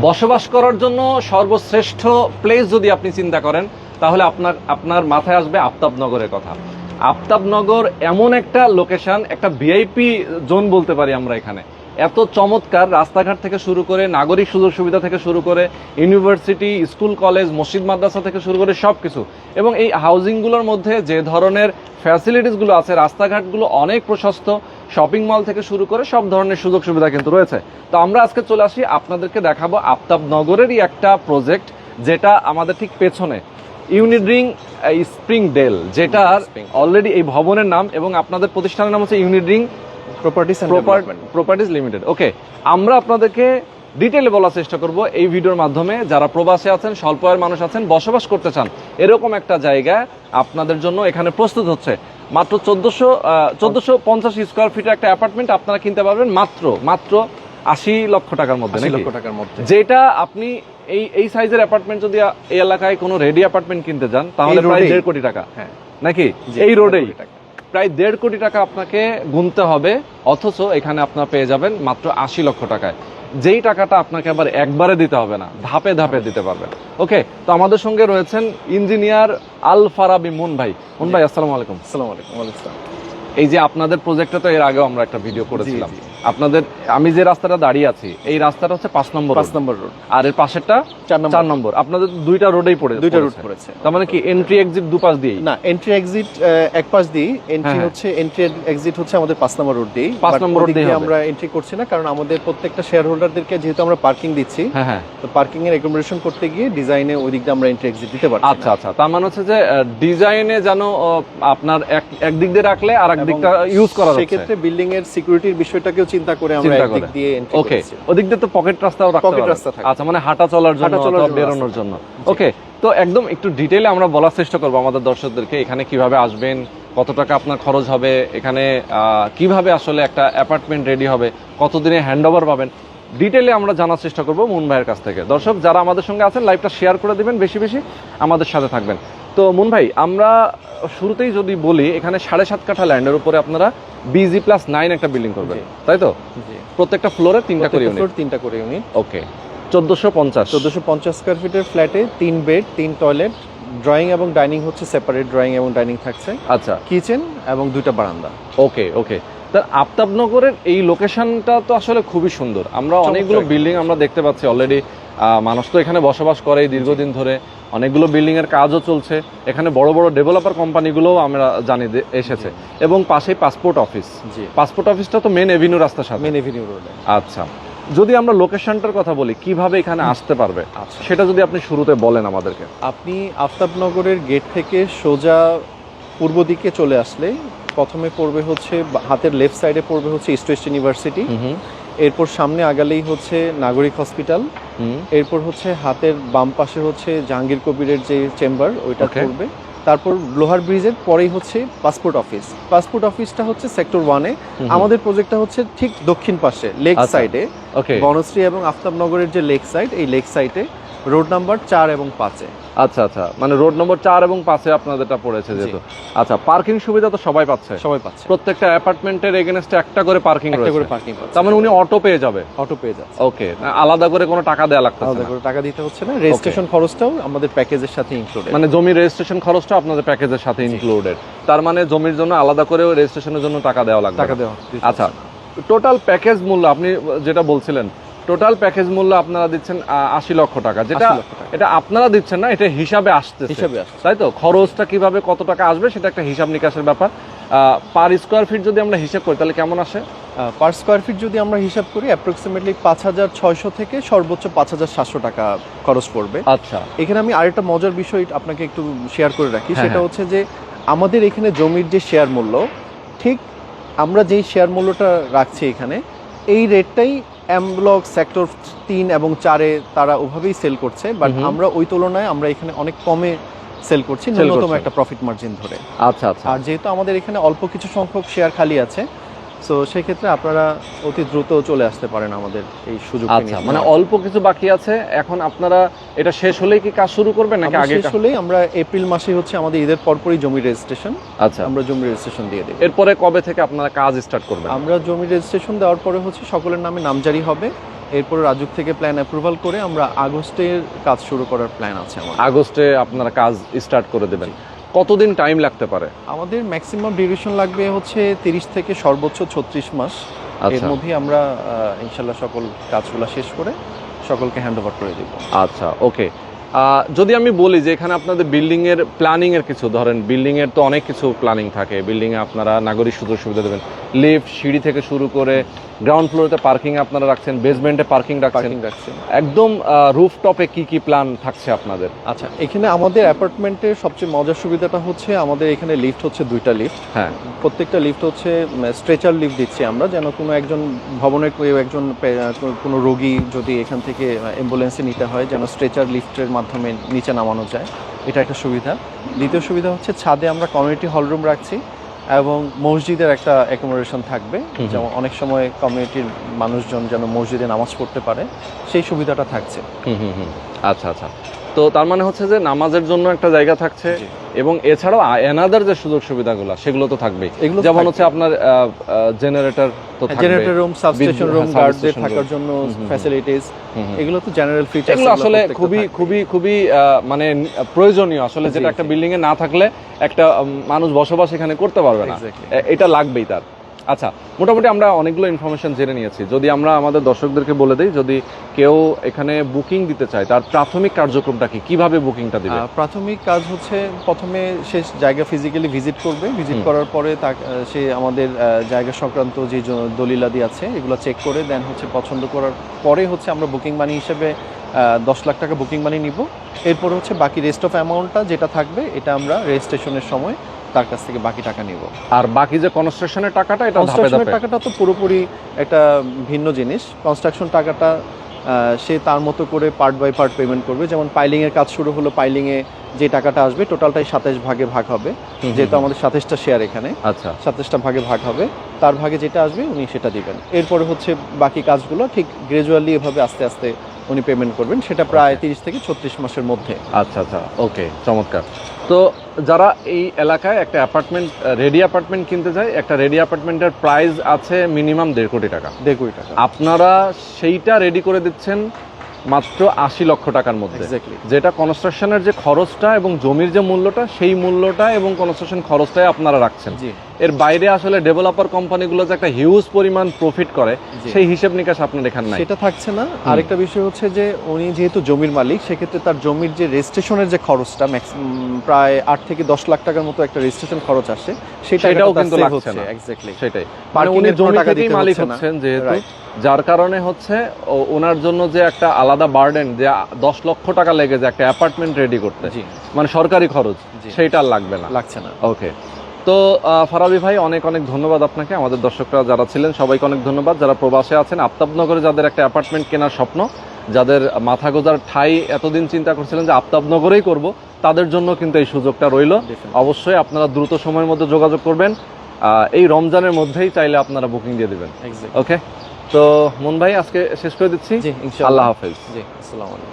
বসবাস করার জন্য সর্বশ্রেষ্ঠ প্লেস যদি আপনি চিন্তা করেন, তাহলে আপনার আপনার মাথায় আসবে আফতাবনগরের কথা। আফতাবনগর এমন একটা লোকেশন একটা ভিআইপি জোন বলতে পারি আমরা এখানে। এত চমৎকার রাস্তাঘাট থেকে শুরু করে, নাগরিক সুযোগ সুবিধা থেকে শুরু করে ইউনিভার্সিটি স্কুল কলেজ মসজিদ, মাদ্রাসা থেকে শুরু করে সব কিছু এবং এই হাউজিংগুলোর মধ্যে যে ধরনের ফ্যাসিলিটিসগুলো আছে, রাস্তাঘাটগুলো অনেক প্রশস্ত শপিং মল থেকে শুরু করে সব ধরনের সুযোগ সুবিধা কিন্তু রয়েছে। তো আমরা আজকে চলে আসি আপনাদেরকে দেখাবো আফতাবনগরেরই একটা প্রজেক্ট যেটা আমাদের ঠিক পেছনে। ইউনিড্রিং স্প্রিং ডেল যেটার অলরেডি এই ভবনের নাম এবং আপনাদের প্রতিষ্ঠানের নাম হচ্ছে Unidring properties properties limited okay আমরা আপনাদেরকে ডিটেলে বলার চেষ্টা করব। এই ভিডিওর মাধ্যমে যারা প্রবাসে আছেন স্বল্প আয়ের মানুষ আছেন বসবাস করতে চান এরকম একটা জায়গা আপনাদের জন্য এখানে প্রস্তুত হচ্ছে। মাত্র চোদ্দশো চোদ্দশো পঞ্চাশ স্কোয়ার ফিটের একটা অ্যাপার্টমেন্ট আপনারা কিনতে পারবেন মাত্র মাত্র আশি লক্ষ টাকার মধ্যে লক্ষ টাকার মধ্যে। যেটা আপনি এই এই সাইজের অ্যাপার্টমেন্ট যদি এই এলাকায় কোনো রেডি অ্যাপার্টমেন্ট কিনতে যান তাহলে প্রায় দেড় কোটি টাকা হ্যাঁ। নাকি? এই রোডেই প্রায় দেড় কোটি টাকা আপনাকে গুনতে হবে অথচ এখানে আপনার পেয়ে যাবেন মাত্র আশি লক্ষ টাকায়। যেই টাকাটা আপনাকে আবার একবারে দিতে হবে না ধাপে ধাপে দিতে পারবেন। ওকে তো আমাদের সঙ্গে রয়েছেন ইঞ্জিনিয়ার আল ফারাবি মুন ভাই। মুন ভাই আসসালামু আলাইকুম। আসসালামু আলাইকুম এই যে আপনাদের প্রজেক্টটা তো এর আগেও আমরা একটা ভিডিও করেছিলাম। আপনাদের আমি যে রাস্তাটা দাঁড়িয়ে আছি এই রাস্তাটা হচ্ছে পাঁচ নম্বর পাঁচ নম্বর রোড আর এর পাশেরটা চার নম্বর। আপনাদের দুইটা রোডেই পড়ে দুইটা রুট পড়েছে। তার মানে কি এন্ট্রি এক্সিট দুপাশ দিয়েই? না এন্ট্রি এক্সিট এক পাশ দিই এন্ট্রি হ্যাঁ, হচ্ছে এন্ট্রি এক্সিট হচ্ছে আমাদের পাঁচ নম্বর রোড দিই পাঁচ নম্বর দিয়েই দিয়ে আমরা এন্ট্রি করছি না কারণ আমাদের প্রত্যেকটা শেয়ার হোল্ডারদেরকে যেহেতু আমরা পার্কিং দিচ্ছি হ্যাঁ হ্যাঁ। তো পার্কিং এর অ্যাকোমোডেশন করতে গিয়ে ডিজাইনে ওই দিক দিয়ে আমরা এন্ট্রি এক্সিট দিতে পারি আচ্ছা আচ্ছা। তার মানে হচ্ছে যে ডিজাইনে যেন আপনার এক একদিক দিয়ে রাখলে আর এক দিকটা ইউজ করা যাচ্ছে সেক্ষেত্রে বিল্ডিং এর সিকিউরিটির বিষয়টাকেও চিন্তা করে আমরা একদিক দিয়ে এন্ট্রি ওকে ওদিক দিয়ে তো পকেট রাস্তাও রাখতে পারবেন। রাস্তা থাকে। আচ্ছা মানে হাঁটা চলার জন্য বেরোনোর জন্য। ওকে তো একদম একটু ডিটেইলে আমরা বলার চেষ্টা করব আমাদের দর্শকদেরকে এখানে কীভাবে আসবেন কত টাকা আপনার খরচ হবে এখানে কীভাবে আসলে একটা অ্যাপার্টমেন্ট রেডি হবে কতদিনে হ্যান্ড ওভার পাবেন ডিটেলে আমরা জানার চেষ্টা করব মুন ভাইয়ের কাছ থেকে। দর্শক যারা আমাদের সঙ্গে আছেন লাইভটা শেয়ার করে দিবেন বেশি বেশি। আমাদের সাথে থাকবেন। তো মুন ভাই আমরা শুরুতেই যদি বলি এখানে সাড়ে সাত কাঠা ল্যান্ডের উপরে আপনারা বিজি প্লাস নাইন একটা বিল্ডিং করবেন তাই তো? প্রত্যেকটা ফ্লোরে তিনটা করে ইউনিট তিনটা করে ইউনিট ওকে চোদ্দোশো পঞ্চাশ। চোদ্দোশো পঞ্চাশ স্কোয়ার ফিটের ফ্ল্যাটে তিন বেড তিন টয়লেট ড্রয়িং এবং ডাইনিং হচ্ছে সেপারেট ড্রয়িং এবং ডাইনিং থাকছে। আচ্ছা। কিচেন এবং দুইটা বারান্দা। ওকে ওকে তার আফতাবনগরের এই লোকেশনটা তো আসলে খুবই সুন্দর। আমরা অনেকগুলো বিল্ডিং আমরা দেখতে পাচ্ছি অলরেডি মানুষ তো এখানে বসবাস করে দীর্ঘদিন ধরে। অনেকগুলো বিল্ডিং এর কাজও চলছে। এখানে বড় বড় ডেভেলপার কোম্পানিগুলোও আমরা জানি এসেছে। এবং পাশেই পাসপোর্ট অফিস পাসপোর্ট অফিসটা তো মেন এভিনিউ রাস্তার সাথে। মেন এভিনিউ রোডে আচ্ছা। যদি আমরা লোকেশনটার কথা বলি কীভাবে এখানে আসতে পারবে? আচ্ছা। সেটা যদি আপনি শুরুতে বলেন আমাদেরকে। আপনি আফতাবনগরের গেট থেকে সোজা পূর্ব দিকে চলে আসলে প্রথমে পড়বে হচ্ছে হাতের লেফট সাইডে পড়বে হচ্ছে ইস্ট ওয়েস্ট ইউনিভার্সিটি এরপর সামনে আগালেই হচ্ছে নাগরিক হসপিটাল। এরপর হচ্ছে হাতের বাম পাশে হচ্ছে জাহাঙ্গীর কবিরের যে চেম্বার ওইটা. পড়বে। তারপর লোহার ব্রিজের পরেই হচ্ছে পাসপোর্ট অফিস। পাসপোর্ট অফিসটা হচ্ছে সেক্টর ওয়ানে। আমাদের প্রজেক্টটা হচ্ছে ঠিক দক্ষিণ পাশে লেক আচ্ছা। সাইডে। বনশ্রী এবং আফতাবনগরের যে লেক সাইড এই লেক সাইডে। রোড নাম্বার চার এবং পাঁচে। আচ্ছা আচ্ছা। মানে রোড নম্বর চার এবং পাঁচে আপনাদেরটা পড়েছে যেহেতু। আচ্ছা পার্কিং সুবিধা তো সবাই পাচ্ছে। সবাই পাচ্ছে। প্রত্যেকটা অ্যাপার্টমেন্টের এগেনস্টে একটা করে পার্কিং রয়েছে। করে পার্কিং তার মানে উনি অটো পেয়ে যাবে। অটো পেয়ে যাচ্ছে। ওকে আলাদা করে কোনো টাকা দেওয়া লাগতেছে আলাদা করে টাকা দিতে হচ্ছে না। রেজিস্ট্রেশন খরচটাও আমাদের প্যাকেজের সাথে ইনক্লুডেড মানে জমি রেজিস্ট্রেশন খরচটা আপনাদের প্যাকেজের সাথে ইনক্লুডেড তার মানে জমির জন্য আলাদা করে রেজিস্ট্রেশনের জন্য টাকা দেওয়া লাগবে টাকা দেওয়া। আচ্ছা টোটাল প্যাকেজ মূল্য আপনি যেটা বলছিলেন টোটাল প্যাকেজ মূল্য আপনারা দিচ্ছেন আশি লক্ষ টাকা। যেটা 80 লক্ষ টাকা। এটা আপনারা দিচ্ছেন না এটা হিসাবে আসতে হিসাবে আসছে। তাই তো? খরচটা কীভাবে কত টাকা আসবে সেটা একটা হিসাব নিকাশের ব্যাপার। পার স্কোয়ার ফিট যদি আমরা হিসাব করি তাহলে কেমন আসে? পার স্কোয়ার ফিট যদি আমরা হিসাব করি অ্যাপ্রক্সিমেটলি পাঁচ হাজার ছয়শো থেকে সর্বোচ্চ পাঁচ হাজার সাতশো টাকা খরচ পড়বে। আচ্ছা। এখানে আমি আরেকটা মজার বিষয় আপনাকে একটু শেয়ার করে রাখি। হ্যাঁ, সেটা হ্যাঁ। হচ্ছে যে আমাদের এখানে জমির যে শেয়ার মূল্য ঠিক আমরা যেই শেয়ার মূল্যটা রাখছি এখানে এই রেটটাই এম ব্লক সেক্টর তিন এবং চারে তারা ওভাবেই সেল করছে বাট। আমরা ওই তুলনায় আমরা এখানে অনেক কমে সেল করছি ন্যূনতম একটা প্রফিট মার্জিন ধরে। আচ্ছা আচ্ছা। আর যেহেতু আমাদের এখানে অল্প কিছু সংখ্যক শেয়ার খালি আছে সো সেক্ষেত্রে আপনারা অতি দ্রুত চলে আসতে পারেন আমাদের এই সুযোগ আচ্ছা মানে অল্প কিছু বাকি আছে এখন আপনারা এটা শেষ হলেই কি কাজ শুরু করবেন নাকি আগে শেষ হলেই আমরা এপ্রিল মাসে হচ্ছে আমাদের ঈদের পরপরই জমি রেজিস্ট্রেশন। আচ্ছা। আমরা জমি রেজিস্ট্রেশন দিয়ে দেব। এরপরে কবে থেকে আপনারা কাজ স্টার্ট করবেন? আমরা জমি রেজিস্ট্রেশন দেওয়ার পরে হচ্ছে সকলের নামে নামজারি হবে। এরপরে রাজুক থেকে প্ল্যান অ্যাপ্রুভাল করে আমরা আগস্টের কাজ শুরু করার প্ল্যান আছে আমার আগস্টে আপনারা কাজ স্টার্ট করে দেবেন। কতদিন টাইম লাগতে পারে? আমাদের ম্যাক্সিমাম ডিউরেশন লাগবে হচ্ছে তিরিশ থেকে সর্বোচ্চ ছত্রিশ মাস। এর মধ্যে আমরা ইনশাল্লাহ সকল কাজগুলো শেষ করে সকলকে হ্যান্ড ওভার করে দিব। আচ্ছা ওকে যদি আমি বলি যে এখানে আপনাদের বিল্ডিং এর প্ল্যানিং এর কিছু ধরেন বিল্ডিং এর তো অনেক কিছু প্ল্যানিং থাকে। বিল্ডিং এ আপনারা নাগরিক সুযোগ সুবিধা দেবেন। লিফট সিঁড়ি থেকে শুরু করে গ্রাউন্ড ফ্লোরেতে পার্কিং আপনারা রাখছেন বেসমেন্টে পার্কিং রাখছেন। পার্কিং রাখছি একদম রুফ টপে কি কি প্ল্যান থাকছে আপনাদের? আচ্ছা এখানে আমাদের অ্যাপার্টমেন্টের সবচেয়ে মজার সুবিধাটা হচ্ছে আমাদের এখানে লিফট হচ্ছে দুইটা লিফট হ্যাঁ। প্রত্যেকটা লিফট হচ্ছে স্ট্রেচার লিফট দিচ্ছি আমরা যেন কোনো একজন ভবনের কেউ একজন কোনো রোগী যদি এখান থেকে অ্যাম্বুলেন্সে নিতে হয় যেন স্ট্রেচার লিফটের মাধ্যমে নিচে নামানো যায়। এটা একটা সুবিধা। দ্বিতীয় সুবিধা হচ্ছে ছাদে আমরা কমিউনিটি হলরুম রাখছি। এবং মসজিদের একটা অ্যাকোমোডেশন থাকবে। যেমন অনেক সময় কমিউনিটির মানুষজন যেন মসজিদে নামাজ পড়তে পারে সেই সুবিধাটা থাকছে। হুম হুম হুম। আচ্ছা আচ্ছা। তো তার মানে হচ্ছে যে নামাজের জন্য একটা জায়গা থাকছে এবং এছাড়াও এনাদার যে সুযোগ সুবিধাগুলো সেগুলো তো থাকবেই। যেমন হচ্ছে আপনার জেনারেটর তো থাকবে। জেনারেটর রুম সাবস্টেশন রুম গার্ডদের থাকার জন্য। ফ্যাসিলিটিস। এগুলো তো জেনারেল ফিচার এগুলো আসলে খুবই খুবই খুবই মানে প্রয়োজনীয়। আসলে যেটা একটা বিল্ডিং এ না থাকলে একটা মানুষ বসবাস এখানে করতে পারবে না। এটা লাগবেই তার। আচ্ছা মোটামুটি আমরা অনেকগুলো ইনফরমেশন জেনে নিয়েছি। যদি আমরা আমাদের দর্শকদেরকে বলে দিই যদি কেউ এখানে বুকিং দিতে চায় তার প্রাথমিক কার্যক্রমটা কি? কীভাবে বুকিংটা দিবে? প্রাথমিক কাজ হচ্ছে প্রথমে সে জায়গা ফিজিক্যালি ভিজিট করবে। ভিজিট করার পরে তা সে আমাদের জায়গা সংক্রান্ত যে দলিলাদি আছে এগুলো চেক করে দেন হচ্ছে পছন্দ করার পরে হচ্ছে আমরা বুকিং মানি হিসেবে দশ লাখ টাকা বুকিং মানি নিব। এরপর হচ্ছে বাকি রেস্ট অফ অ্যামাউন্টটা যেটা থাকবে এটা আমরা রেজিস্ট্রেশনের সময় তার কাছ থেকে বাকি টাকা নিব। আর বাকি যে কনস্ট্রাকশনের টাকাটা এটা কনস্ট্রাকশনের টাকাটা তো পুরোপুরি একটা ভিন্ন জিনিস। কনস্ট্রাকশন টাকাটা সে তার মতো করে পার্ট বাই পার্ট পেমেন্ট করবে। যেমন পাইলিং এর কাজ শুরু হলো পাইলিং এ যে টাকাটা আসবে টোটালটাই সাতাশ ভাগে ভাগ হবে। যেহেতু আমাদের সাতাশটা শেয়ার এখানে আচ্ছা। সাতাশটা ভাগে ভাগ হবে। তার ভাগে যেটা আসবে উনি সেটা দিবেন। এরপরে হচ্ছে বাকি কাজগুলো ঠিক গ্রাজুয়ালি এভাবে আস্তে আস্তে উনি পেমেন্ট করবেন সেটা প্রায় তিরিশ থেকে ছত্রিশ মাসের মধ্যে। আচ্ছা আচ্ছা ওকে চমৎকার। তো যারা এই এলাকায় একটা অ্যাপার্টমেন্ট রেডি অ্যাপার্টমেন্ট কিনতে যায় একটা রেডি অ্যাপার্টমেন্টের প্রাইস আছে মিনিমাম দেড় কোটি টাকা। দেড় কোটি টাকা। আপনারা সেইটা রেডি করে দিচ্ছেন মাত্র আশি লক্ষ টাকার মধ্যে। যেটা কনস্ট্রাকশনের যে খরচটা এবং জমির যে মূল্যটা সেই মূল্যটা এবং কনস্ট্রাকশন খরচটাই আপনারা রাখছেন। জি। এর বাইরে আসলে ডেভেলপার কোম্পানিগুলো যে একটা হিউজ পরিমাণ প্রফিট করে সেই হিসেব নিকাশ আপনার এখানে নাই। সেটা থাকছে না। আরেকটা বিষয় হচ্ছে যে উনি যেহেতু জমির মালিক সেক্ষেত্রে তার জমির যে রেজিস্ট্রেশনের যে খরচটা প্রায় আট থেকে দশ লাখ টাকার মতো একটা রেজিস্ট্রেশন খরচ আসে সেই সেটাও কিন্তু লাগছে না। এক্স্যাক্টলি সেটাই। মানে উনি জমি থেকেই মালিক হচ্ছেন যেহেতু। যার কারণে হচ্ছে ওনার জন্য যে একটা আলাদা বার্ডেন যে দশ লক্ষ টাকা লেগে যে একটা অ্যাপার্টমেন্ট রেডি করতে মানে সরকারি খরচ। সেইটা আর লাগবে না। লাগছে না। ওকে তো ফারাবি ভাই অনেক অনেক ধন্যবাদ আপনাকে আমাদের দর্শকরা যারা ছিলেন সবাইকে অনেক ধন্যবাদ। যারা প্রবাসে আছেন আফতাবনগরে যাদের একটা অ্যাপার্টমেন্ট কেনার স্বপ্ন যাদের মাথা গোজার ঠাই এতদিন চিন্তা করছিলেন যে আফতাবনগরেই করব তাদের জন্য কিন্তু এই সুযোগটা রইল। অবশ্যই আপনারা দ্রুত সময়ের মধ্যে যোগাযোগ করবেন। এই রমজানের মধ্যেই চাইলে আপনারা বুকিং দিয়ে দেবেন। ওকে তো মন ভাই আজকে শেষ করে দিচ্ছি। আল্লাহ হাফেজ। জি আসসালামু আলাইকুম।